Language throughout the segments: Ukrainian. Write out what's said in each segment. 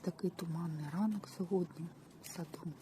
такий туманний ранок сьогодні в саду.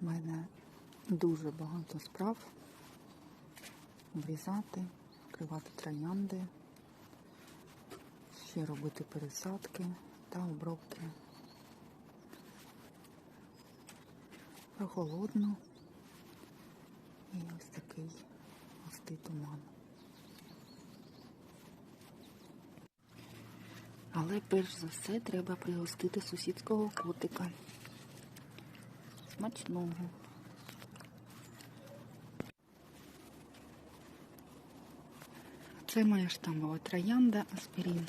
У мене дуже багато справ. Обрізати, вкривати троянди, ще робити пересадки та обробки. Прохолодно і ось такий густий туман. Але перш за все треба пригостити сусідського котика. Смачного. Це моя штамбова троянда Аспірін.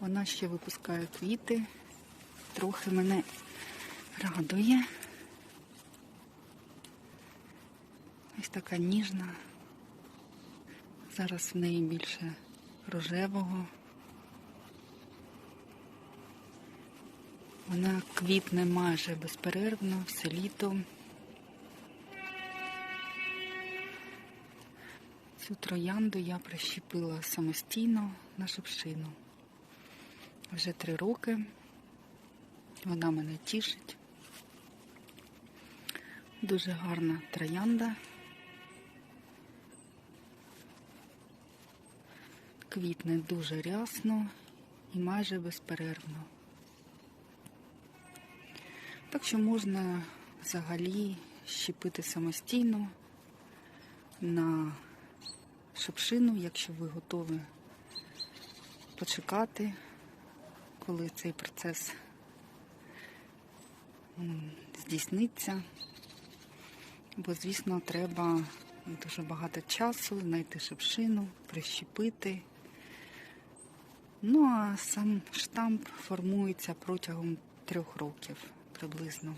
Вона ще випускає квіти, трохи мене радує. Ось така ніжна. Зараз в неї більше рожевого. Вона квітне майже безперервно все літо. Цю троянду я прищепила самостійно на шипшину. Вже три роки. Вона мене тішить. Дуже гарна троянда. Квітне дуже рясно і майже безперервно. Так що можна взагалі щепити самостійно на шипшину, якщо ви готові почекати, коли цей процес здійсниться. Бо, звісно, треба дуже багато часу знайти шипшину, прищепити. Ну, а сам штамп формується протягом трьох років приблизно.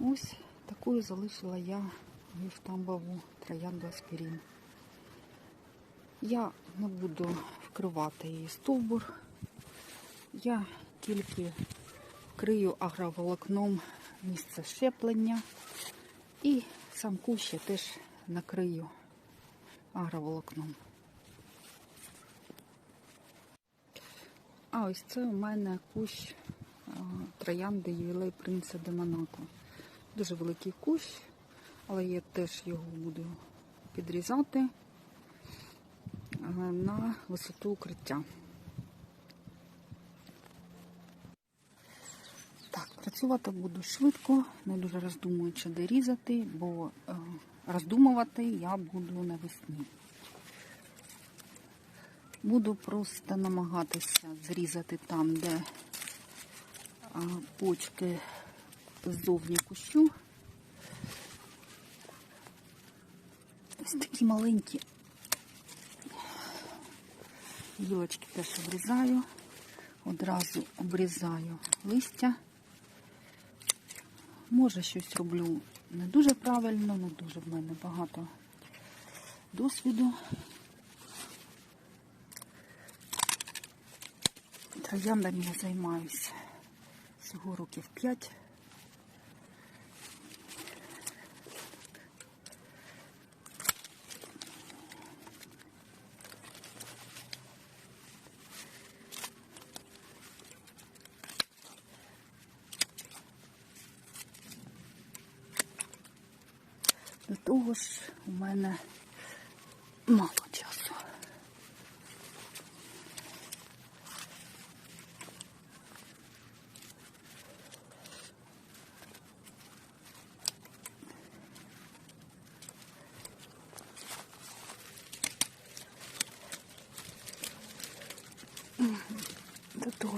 Ось такою залишила я штамбову троянду аспірін. Я не буду вкривати її стовбур. Я тільки вкрию агроволокном місце щеплення і сам кущ я теж накрию агроволокном. А ось це у мене кущ троянди ювілей принца де Монако. Дуже великий кущ, але я теж його буду підрізати на висоту укриття. Так, працювати буду швидко, не дуже роздумуючи, де різати, бо е, роздумувати я буду навесні. Буду просто намагатися зрізати там, де почки ззовні кущу. Ось такі маленькі гілочки теж обрізаю, одразу обрізаю листя. Може, щось роблю не дуже правильно, не дуже в мене багато досвіду. Трояндами я займаюся всього років 5. До того ж у мене мало часу.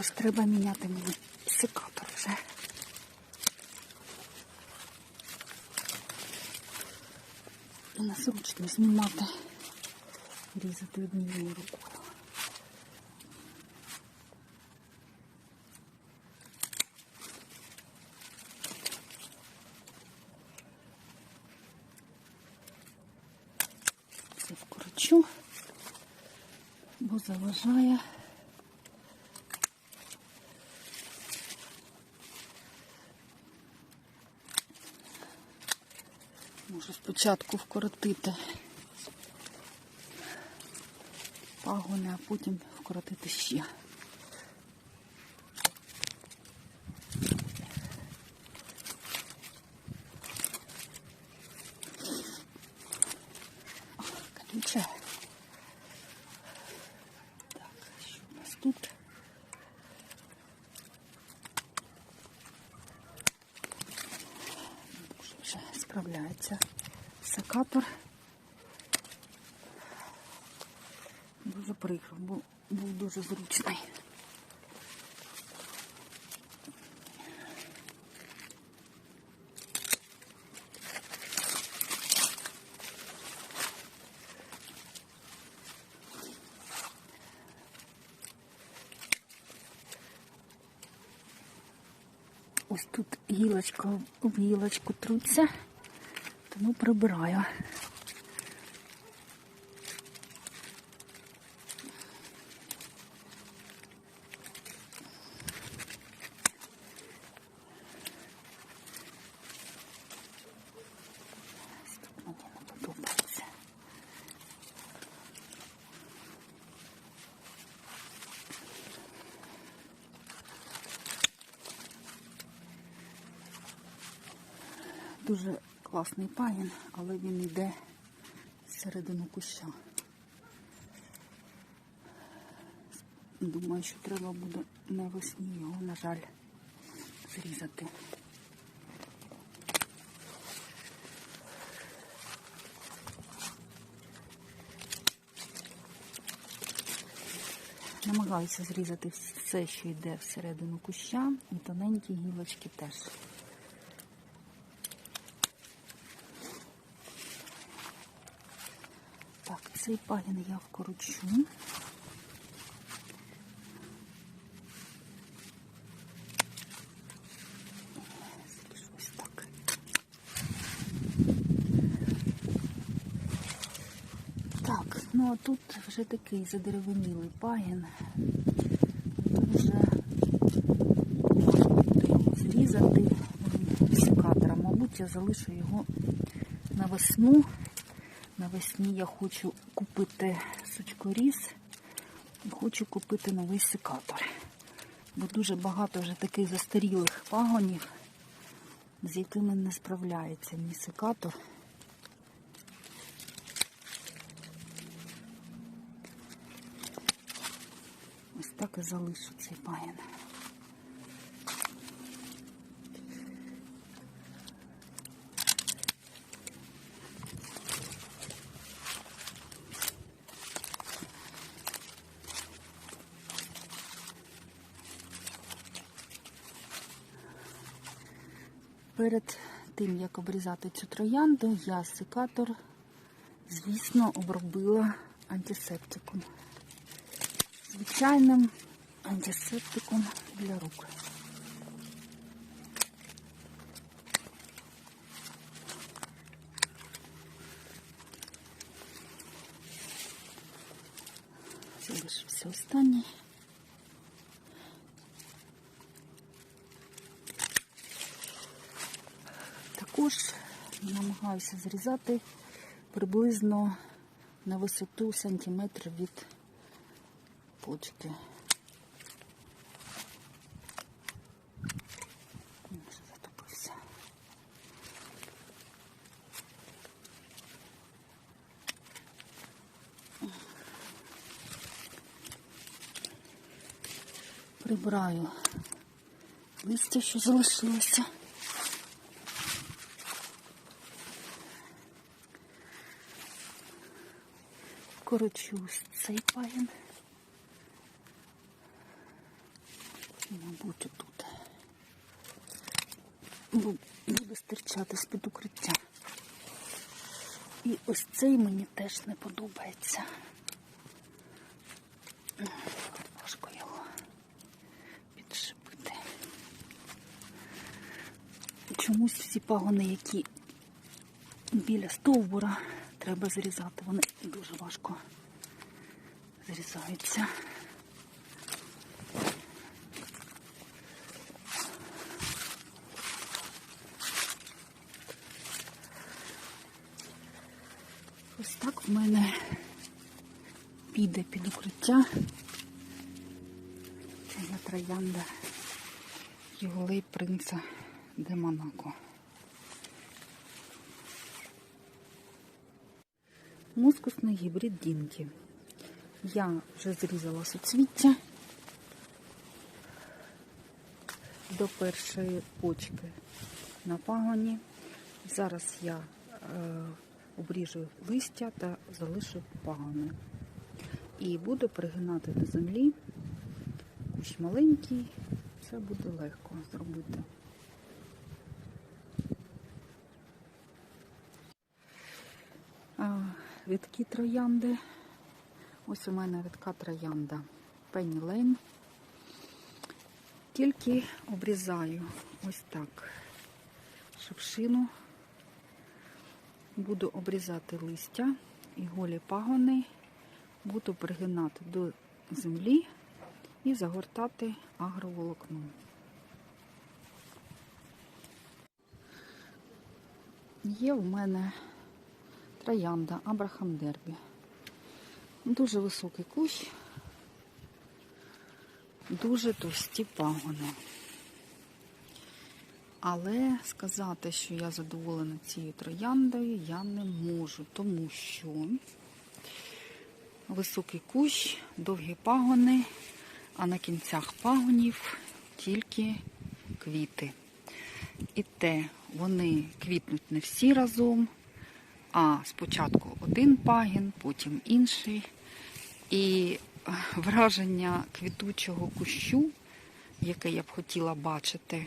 Ж треба міняти мені секатор вже. І незручно знімати, різати однією рукою. Це вкорочу, бо заважає. Можу спочатку вкоротити пагони, а потім вкоротити ще. Колюче. Так, що у нас тут? Вже справляється секатор. Дуже прикро, бо був дуже зручний. Ось тут гілочка об гілочку труться, тому прибираю. Ось тут мені не подобається. Дуже класний пагін, але він йде всередину куща. Думаю, що треба буде навесні його, на жаль, зрізати. Намагаюся зрізати все, що йде всередину куща, і тоненькі гілочки теж. Так, цей пагін я Ось так. Ну а тут вже такий задеревенілий пагін. Тут вже зрізати секатором. Мабуть, я залишу його на весну. Навесні я хочу купити сучкоріз і хочу купити новий секатор. Бо дуже багато вже таких застарілих пагонів, з якими не справляється мій секатор. Ось так і залишу цей пагін. Перед тим, як обрізати цю троянду, я секатор, звісно, обробила антисептиком. Звичайним антисептиком для рук. Залишився останній. Намагаюся зрізати приблизно на висоту сантиметр від почки. Прибираю листя, що залишилося. Корочу, ось цей пагін. Мабуть, тут буде стирчати з-під укриття. І ось цей мені теж не подобається. Важко його підшипити. Чомусь всі пагони, які біля стовбура, треба зрізати. Вони дуже важко зрізаються. Ось так в мене піде під укриття. Це троянда Юлей принца де Монако. Мускусний гібрид Дінкі. Я вже зрізала суцвіття до першої почки на пагоні. Зараз я е, обріжу листя та залишу пагони. І буду пригинати до землі. Кущ маленький, це буде легко зробити. А, Відкі троянди. Ось у мене відка троянда Penny Lane. Тільки обрізаю ось так шипшину. Буду обрізати листя і голі пагони. Буду пригинати до землі і загортати агроволокном. Є в мене троянда Абрахам Дербі. Дуже високий кущ, дуже товсті пагони. Але сказати, що я задоволена цією трояндою, я не можу, тому що високий кущ, довгі пагони, а на кінцях пагонів тільки квіти. І те, вони квітнуть не всі разом, а спочатку один пагін, потім інший. І враження квітучого кущу, яке я б хотіла бачити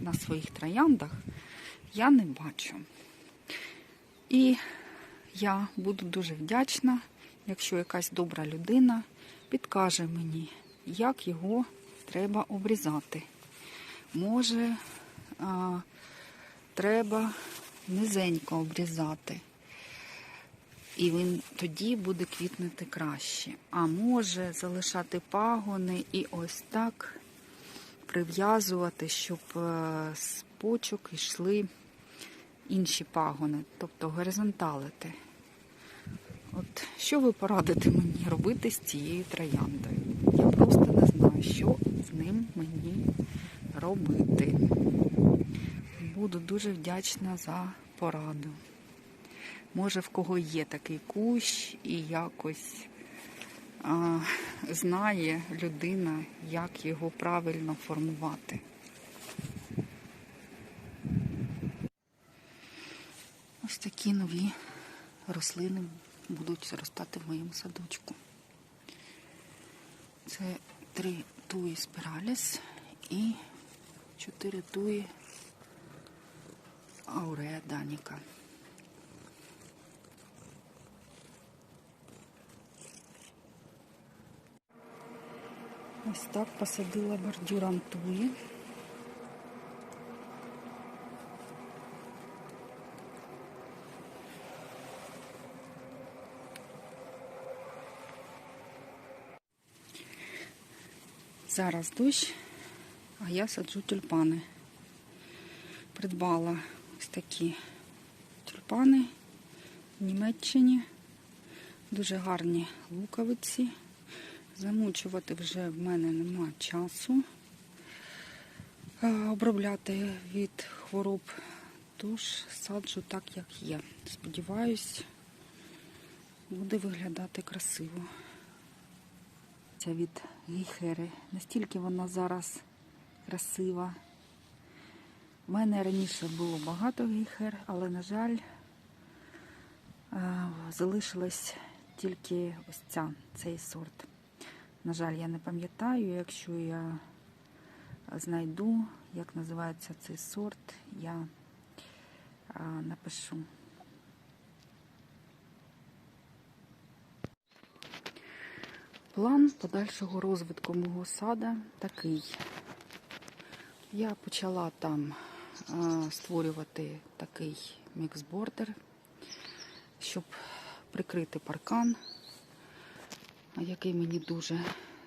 на своїх трояндах, я не бачу. І я буду дуже вдячна, якщо якась добра людина підкаже мені, як його треба обрізати. Може, а, треба низенько обрізати. І він тоді буде квітнути краще. А може залишати пагони і ось так прив'язувати, щоб е, з почок йшли інші пагони, тобто горизонталити. От що ви порадите мені робити з цією трояндою? Я просто не знаю, що з ним мені робити. Буду дуже вдячна за пораду. Може, в кого є такий кущ і якось а, знає людина, як його правильно формувати. Ось такі нові рослини будуть зростати в моєму садочку. Це три туї спіраліс і чотири туї аурея даніка. Ось так посадила бордюром туї. Зараз дощ, а я саджу тюльпани. Придбала ось такі тюльпани в Німеччині. Дуже гарні луковиці. Замучувати вже в мене нема часу. Е, Обробляти від хвороб, тож саджу так, як є. Сподіваюсь, буде виглядати красиво. Ця від гейхери. Настільки вона зараз красива. У мене раніше було багато гейхер, але, на жаль, е, залишилась тільки ось ця, цей сорт. На жаль, я не пам'ятаю, якщо я знайду, як називається цей сорт, я напишу. План подальшого розвитку мого сада такий. Я почала там створювати такий міксбордер, щоб прикрити паркан який мені дуже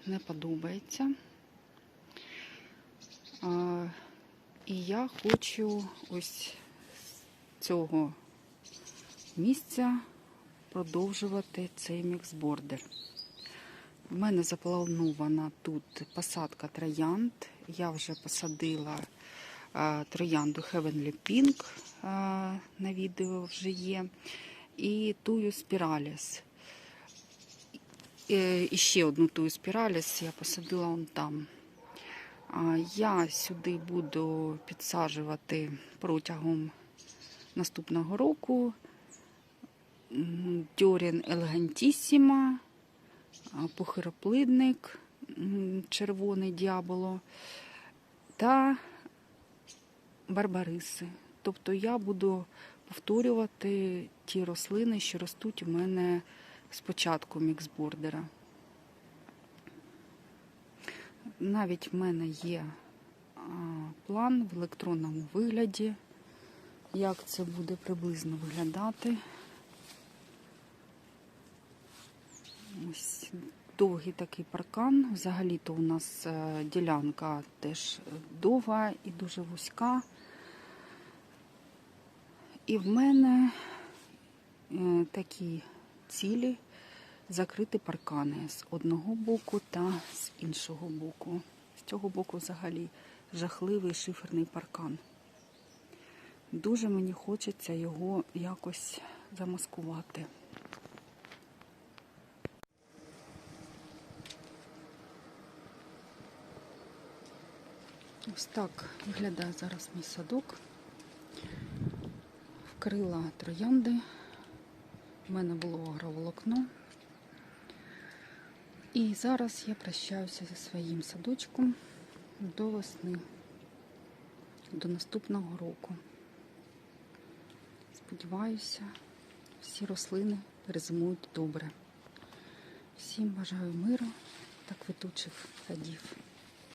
не подобається. І я хочу ось з цього місця продовжувати цей міксбордер. У мене запланована тут посадка троянд. Я вже посадила троянду Heavenly Pink, на відео вже є, і тую спіраліс. І ще одну тую спіраліс я посадила вон там. Я сюди буду підсаджувати протягом наступного року Дьорін Елегантісіма, похироплидник, червоний діаболо та барбариси. Тобто я буду повторювати ті рослини, що ростуть у мене з початку міксбордера. Навіть в мене є план в електронному вигляді, як це буде приблизно виглядати. Ось довгий такий паркан. Взагалі-то у нас е, ділянка теж довга і дуже вузька. І в мене е, такі цілі закрити паркани з одного боку та з іншого боку. З цього боку взагалі жахливий шиферний паркан. Дуже мені хочеться його якось замаскувати. Ось так виглядає зараз мій садок. Вкрила троянди. У мене було агроволокно. І зараз я прощаюся зі своїм садочком до весни, до наступного року. Сподіваюся, всі рослини перезимують добре. Всім бажаю миру та квітучих садів.